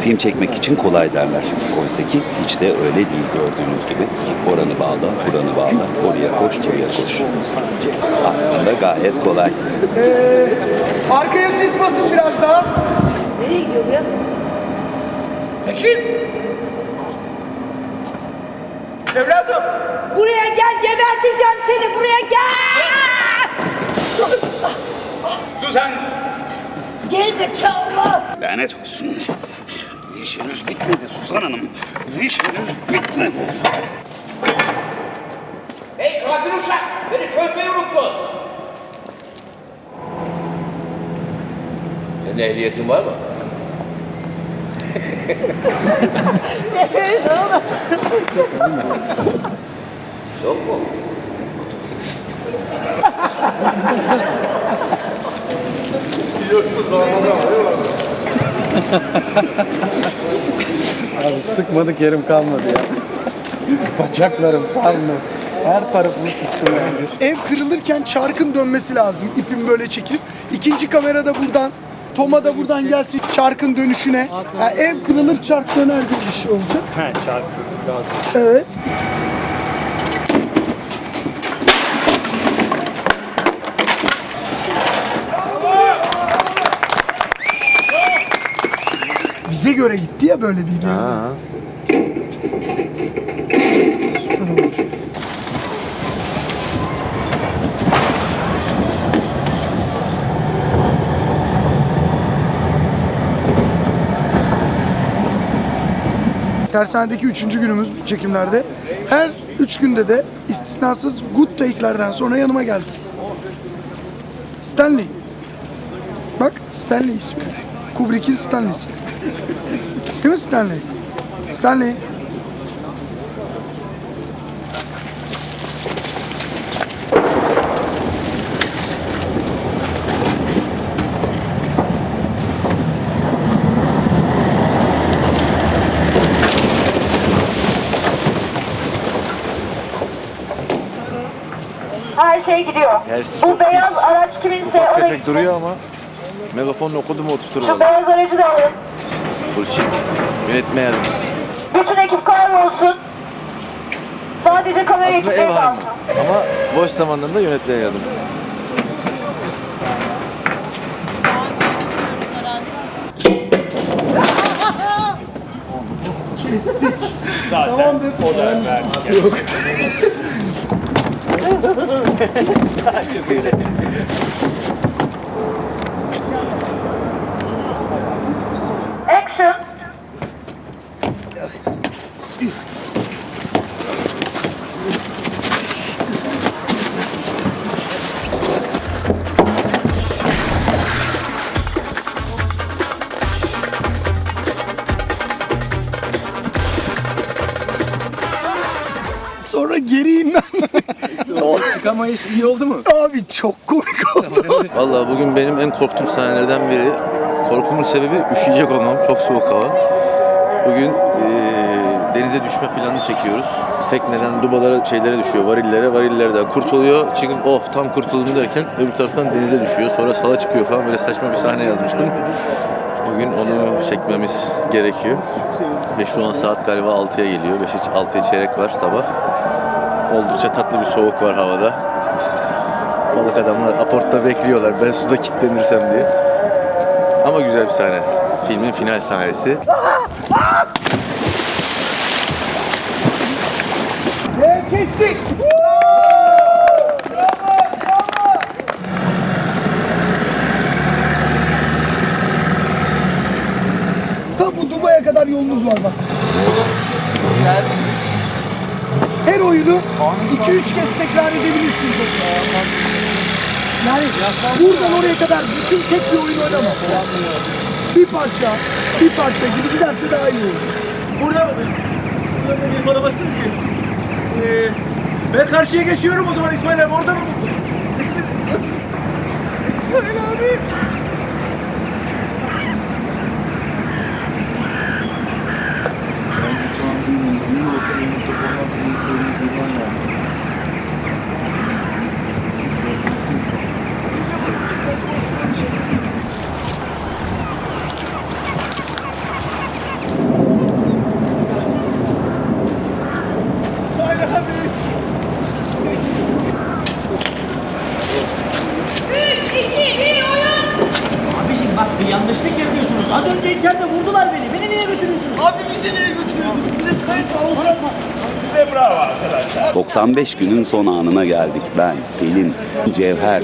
Film çekmek için kolay derler. Oysa ki hiç de öyle değil gördüğünüz gibi. Oranı bağla, buranı bağla, oraya koş, buraya koş. Aslında gayet kolay. Arkaya sis basın biraz daha. Nereye gidiyor bu ya? Tekin. Evladım. Buraya gel geberteceğim seni buraya gel. Suzan! Gerizekalı. Lanet olsun. İş henüz bitmedi Suzan Hanım. İş henüz bitmedi. Hey katil uşak! Beni çözmeyi unuttun. Senin ehliyetin var mı? Yok mu? Abi sıkmadık yerim kalmadı ya. Bacaklarım, karnım, her tarafımı sıktım yani. Ev kırılırken çarkın dönmesi lazım. İpin böyle çekip. İkinci kamera da buradan. Toma da buradan gelsin çarkın dönüşüne. Yani ev kırılır çark döner gibi bir şey olacak. He çarpı lazım. Evet. Bize göre gitti ya böyle bir ha. Süper olmuş. Tersanedeki üçüncü günümüz çekimlerde. Her üç günde de istisnasız good take'lerden sonra yanıma geldi. Stanley. Bak Stanley ismi. Kubrick'in Stanley'si. Değil mi Stanley? Stanley. Her şey gidiyor. Tersi Bu çok beyaz pis. araç kiminse Ufak o da tefek gitsin. duruyor ama megafonla okudu mu oturtur Şu valla. beyaz aracı da alın. Burçin. Yönetme yardımcısı. Bütün ekip kaybolsun. Sadece kamera Aslında ekipleri ev hanımı. kalsın. Ama boş zamanlarında yönetmeye yardım. Çıkamayış iyi oldu mu? Abi çok komik oldu. Valla bugün benim en korktuğum sahnelerden biri. Korkumun sebebi üşüyecek olmam. Çok soğuk hava. Bugün eee, denize düşme planı çekiyoruz. Tekneden dubalara şeylere düşüyor, varillere. Varillerden kurtuluyor. Çıkıp oh tam kurtuldum derken öbür taraftan denize düşüyor. Sonra sala çıkıyor falan böyle saçma bir sahne yazmıştım. Bugün onu çekmemiz gerekiyor. Ve şu an saat galiba 6'ya geliyor. 5'e 6'ya çeyrek var sabah. Oldukça tatlı bir soğuk var havada. Balık adamlar aportta bekliyorlar. Ben suda kilitlenirsem diye. Ama güzel bir sahne. Filmin final sahnesi. Kestik. Ta bu Dubai'ye kadar yolunuz var bak. Her oyunu 2-3 kez tekrar edebilirsiniz. Yani buradan oraya kadar bütün tek bir oyun oynama. Bir parça, bir parça gibi giderse daha iyi olur. Burada mıdır? Burada benim bana basın ki. Ee, ben karşıya geçiyorum o zaman İsmail abi orada mı buldun? İsmail abi. gelirken de vurdular beni. Beni niye götürüyorsunuz? Abi bizi niye götürüyorsunuz? Bizim kayınço avukat. 95 günün son anına geldik. Ben, Pelin, Cevher,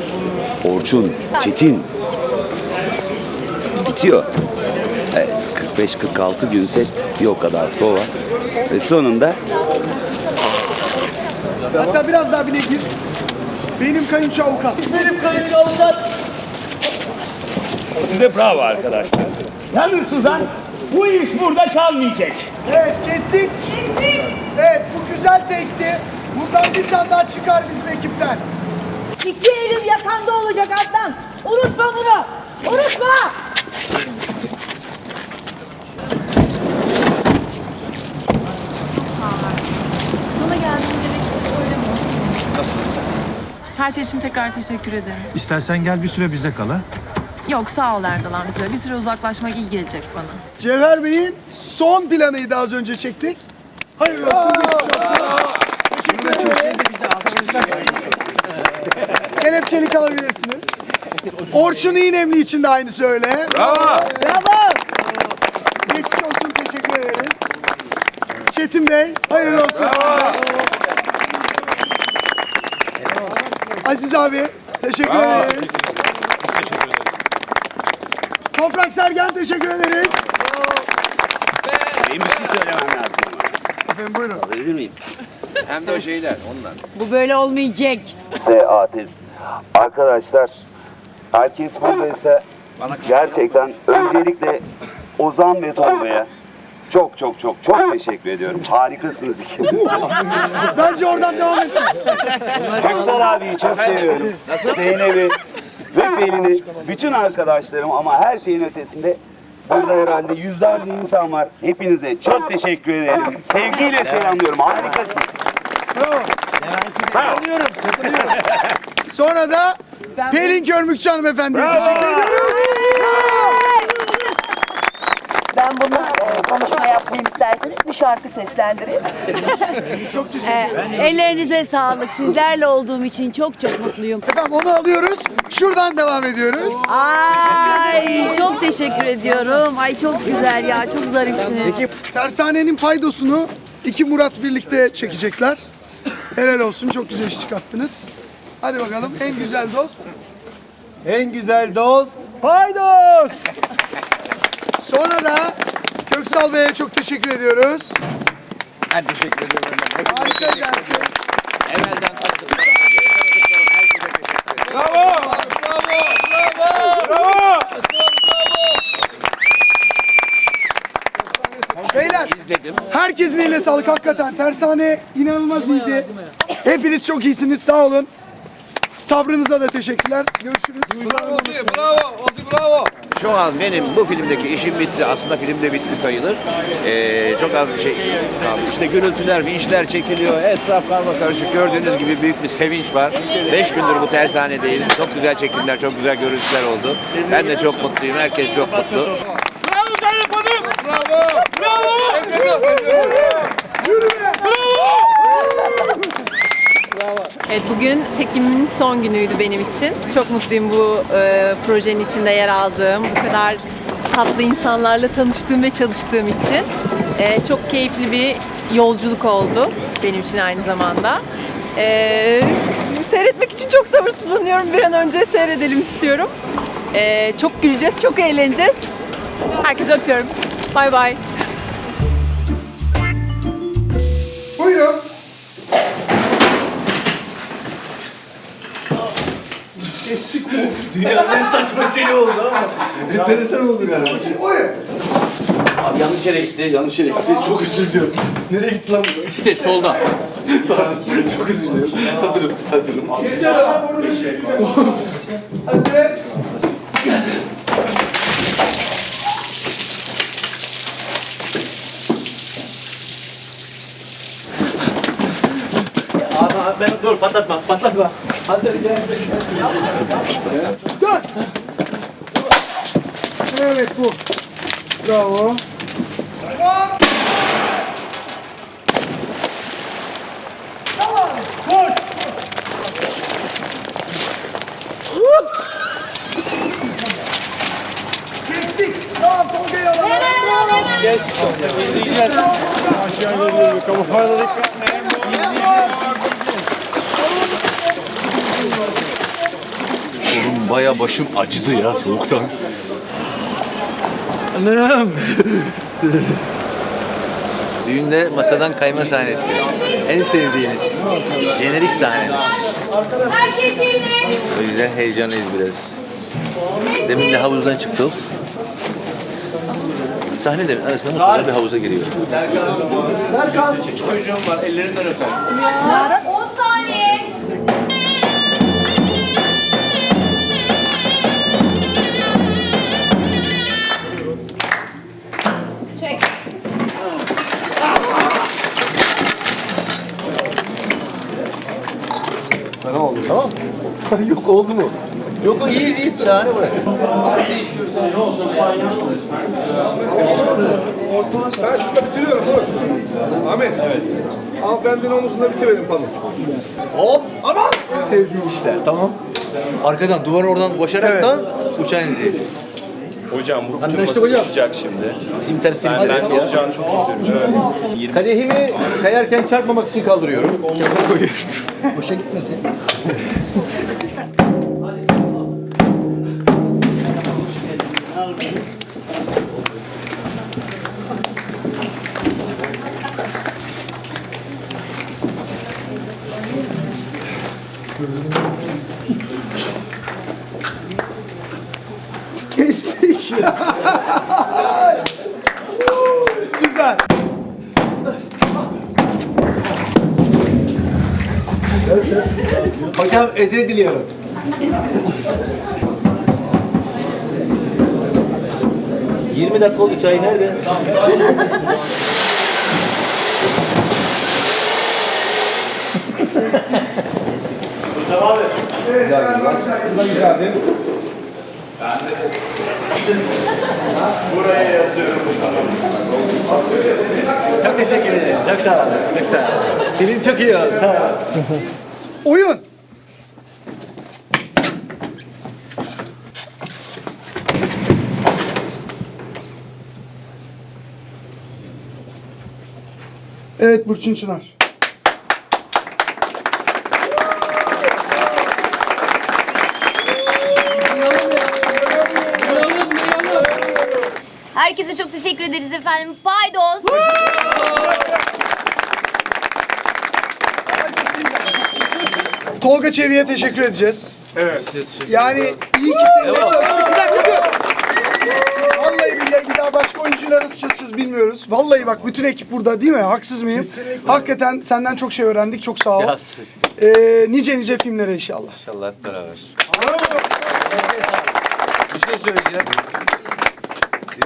Orçun, Çetin. Bitiyor. Evet, 45-46 gün set bir o kadar prova. Ve sonunda Hatta biraz daha bile gir. Benim kayınço avukat. Benim kayınço avukat. Size bravo arkadaşlar. Yalnız Suzan, bu iş burada kalmayacak. Evet kestik. Kestik. Evet bu güzel tekti. Buradan bir tane daha çıkar bizim ekipten. İki elim yakanda olacak Adnan. Unutma bunu. Unutma. Her şey için tekrar teşekkür ederim. İstersen gel bir süre bizde kal ha. Yok sağ ol Erdal amca. Bir süre uzaklaşmak iyi gelecek bana. Cevher Bey'in son planıydı az önce çektik. Hayırlı olsun. geçmiş olsun. Teşekkür ederiz. Kelepçelik alabilirsiniz. Orçun İğnemli için de aynı söyle. Bravo. Geçmiş olsun teşekkür ederiz. Çetin Bey hayırlı olsun. Aziz abi teşekkür ederiz. Toprak Sergen teşekkür ederiz. benim bir şey söylemem lazım. Efendim buyurun. Alabilir miyim? Hem de o şeyler ondan. Bu böyle olmayacak. S.A.T. Arkadaşlar herkes buradaysa gerçekten öncelikle Ozan ve Tolga'ya çok çok çok çok teşekkür ediyorum. Harikasınız ikiniz. Bence oradan devam edin. Köksal abiyi çok seviyorum. Zeynep'i ve Pelin'i, bütün arkadaşlarım ama her şeyin ötesinde burada herhalde yüzlerce insan var. Hepinize çok teşekkür ederim. Sevgiyle selamlıyorum. Harikasınız. Bravo. Sonra da Pelin Körmükçü hanımefendiye teşekkür ediyoruz. Ben bunu e, konuşma yapmayayım isterseniz bir şarkı seslendireyim. Çok teşekkür ederim. Ellerinize sağlık. Sizlerle olduğum için çok çok mutluyum. Efendim onu alıyoruz. Şuradan devam ediyoruz. Çok teşekkür ediyorum. Ay çok güzel ya. Çok zarifsiniz. Tersanenin paydosunu iki Murat birlikte çekecekler. Helal olsun çok güzel iş çıkarttınız. Hadi bakalım en güzel dost. En güzel dost. Paydos. Sonra da Köksal Bey'e çok teşekkür ediyoruz. Ben teşekkür ederim. Harika gelsin. Evvelden tanıdıklarım, yeni tanıdıklarım herkese teşekkür ederim. Beyler İzledim. herkesin eline sağlık hakikaten. Tersane inanılmaz iyiydi. Hepiniz çok iyisiniz sağ olun. Sabrınıza da teşekkürler. Görüşürüz. Şu an benim bu filmdeki işim bitti. Aslında filmde bitti sayılır. Ee, çok az bir şey kaldı. İşte gürültüler, bir işler çekiliyor. Etraf karma karışık. Gördüğünüz gibi büyük bir sevinç var. Beş gündür bu tersanedeyiz. Çok güzel çekimler, çok güzel görüntüler oldu. Ben de çok mutluyum. Herkes çok mutlu. Bravo Zeynep Hanım. Bravo. Bravo. Evet bugün çekimin son günüydü benim için. Çok mutluyum bu e, projenin içinde yer aldığım, bu kadar tatlı insanlarla tanıştığım ve çalıştığım için. E, çok keyifli bir yolculuk oldu benim için aynı zamanda. E, seyretmek için çok sabırsızlanıyorum. Bir an önce seyredelim istiyorum. E, çok güleceğiz, çok eğleneceğiz. Herkese öpüyorum. Bay bay. Dünyanın en saçma şeyi oldu ama. Enteresan oldu galiba. Buyurun. Abi yanlış yere gitti, yanlış yere gitti. Çok özür diliyorum. Nereye gitti lan bu? Üstte solda. Çok özür diliyorum. Hazırım, hazırım. Hazır. Ben dur patlatma, patlatma. Hazır gel. Dön. Evet bu. Bravo. Tamam. Tamam. Koş. Kestik. Tamam Baya başım acıdı ya soğuktan. Anam. Düğünde masadan kayma sahnesi. En sevdiğiniz. Jenerik sahneniz. Herkes yerine. O yüzden heyecanlıyız biraz. Demin de havuzdan çıktık. Sahnelerin arasında mutlaka bir havuza giriyor. Çocuğum var ellerinden öper. 10 saniye. Yok oldu mu? Yok iyiyiz iyiyiz. Şahane burası. Ben şurada bitiriyorum dur. Ahmet. Evet. Hanımefendinin omuzunda bitirelim pamuk. Hop! Aman! Sevdiğim işler. Tamam. Arkadan duvar oradan koşaraktan uçan izi. Hocam bu kuturması uçacak şimdi. Bizim ters film Ben, ben olacağını çok kötü. Kadehimi kayarken çarpmamak için kaldırıyorum. Kestik. Hocam ede diliyorum. Yirmi dakika oldu çay nerede? Buraya yazıyorum. Çok teşekkür ederim. Çok sağ olun. Çok sağ olun. Film çok iyi oldu. Sağ olun. Oyun. Evet Burçin Çınar. Herkese çok teşekkür ederiz efendim. Paydos. Tolga Çevik'e teşekkür edeceğiz. Evet. Yani iyi ki seninle çalıştık. Bir dakika dur. Vallahi başka oyuncuyla nasıl çalışacağız bilmiyoruz. Vallahi bak bütün ekip burada değil mi? Haksız mıyım? Hakikaten senden çok şey öğrendik. Çok sağ ol. Ya, Ee, nice nice filmlere inşallah. İnşallah hep beraber. Bir şey söyleyeceğim.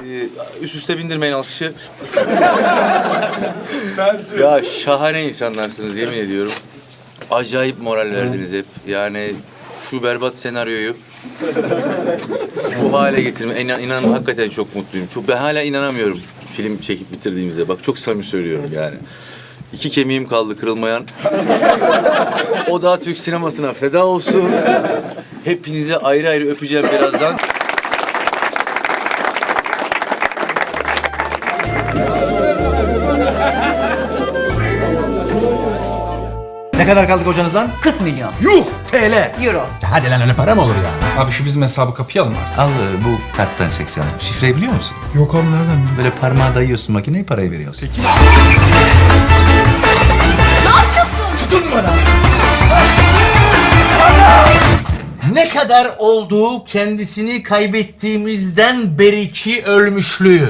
Ee, üst üste bindirmeyin alkışı. Sensin. Ya şahane insanlarsınız yemin ediyorum. Acayip moral verdiniz hep. Yani şu berbat senaryoyu bu hale getirme. İnan, inanın hakikaten çok mutluyum. Çok, ben hala inanamıyorum film çekip bitirdiğimize. Bak çok samimi söylüyorum yani. İki kemiğim kaldı kırılmayan. o da Türk sinemasına feda olsun. Hepinizi ayrı ayrı öpeceğim birazdan. Ne kadar kaldık hocanızdan? 40 milyon Yuh! TL! euro. Hadi lan öyle para mı olur ya? Abi şu bizim hesabı kapayalım artık. Al e, bu karttan çeksen. Şifreyi biliyor musun? Yok abi nereden Böyle parmağı dayıyorsun makineye parayı veriyorsun. Ne yapıyorsun? Tutun bana! Ne kadar olduğu kendisini kaybettiğimizden beriki ölmüşlüğü.